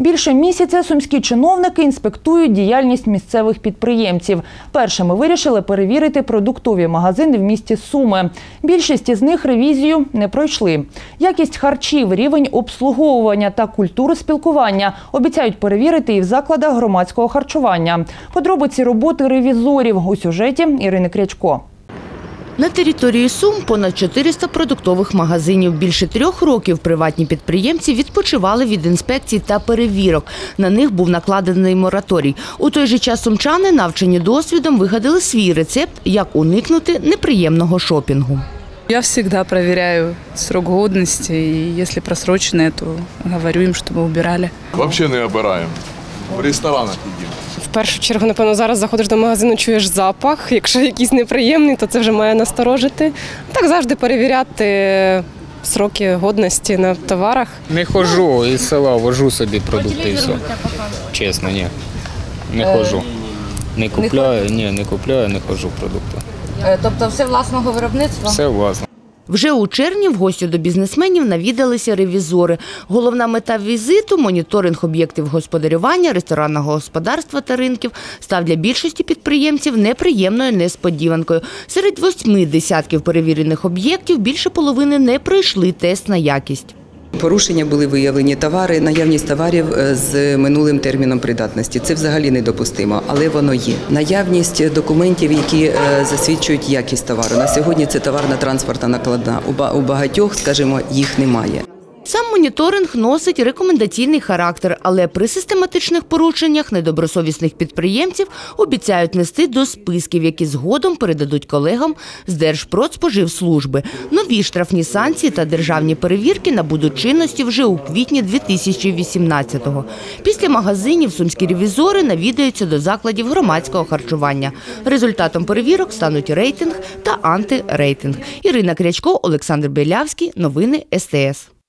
Більше місяця сумські чиновники інспектують діяльність місцевих підприємців. Першими вирішили перевірити продуктові магазини в місті Суми. Більшість із них ревізію не пройшли. Якість харчів, рівень обслуговування та культуру спілкування обіцяють перевірити і в закладах громадського харчування. Подробиці роботи ревізорів у сюжеті Ірини Крячко. На території Сум понад 400 продуктових магазинів. Більше трьох років приватні підприємці відпочивали від інспекцій та перевірок. На них був накладений мораторій. У той же час сумчани, навчені досвідом, вигадали свій рецепт, як уникнути неприємного шопінгу. Я всегда проверяю срок годности, и если просроченное, то говорю им, чтобы убирали. Вообще не обираємо. В ресторанах їдемо. В першу чергу, напевно, зараз заходиш до магазину, чуєш запах. Якщо якийсь неприємний, то це вже має насторожити. Так завжди перевіряти сроки годності на товарах. Не ходжу із села, вожу собі продукти і все. Чесно, ні. Не ходжу. Не купляю, ні, не купляю, не ходжу продукти. Тобто все власного виробництва? Все власне. Вже у червні в гості до бізнесменів навідалися ревізори. Головна мета візиту – моніторинг об'єктів господарювання, ресторанного господарства та ринків став для більшості підприємців неприємною несподіванкою. Серед восьми десятків перевірених об'єктів більше половини не пройшли тест на якість. Порушення були виявлені товари, наявність товарів е, з минулим терміном придатності. Це взагалі недопустимо, але воно є. Наявність документів, які е, засвідчують якість товару. На сьогодні це товарна транспортна накладна. У ба- У багатьох, скажімо, їх немає. Сам моніторинг носить рекомендаційний характер, але при систематичних порушеннях недобросовісних підприємців обіцяють нести до списків, які згодом передадуть колегам з Держпродспоживслужби. Нові штрафні санкції та державні перевірки набудуть чинності вже у квітні 2018-го. Після магазинів сумські ревізори навідаються до закладів громадського харчування. Результатом перевірок стануть рейтинг та антирейтинг. Ірина Крячко, Олександр Белявський. Новини СТС.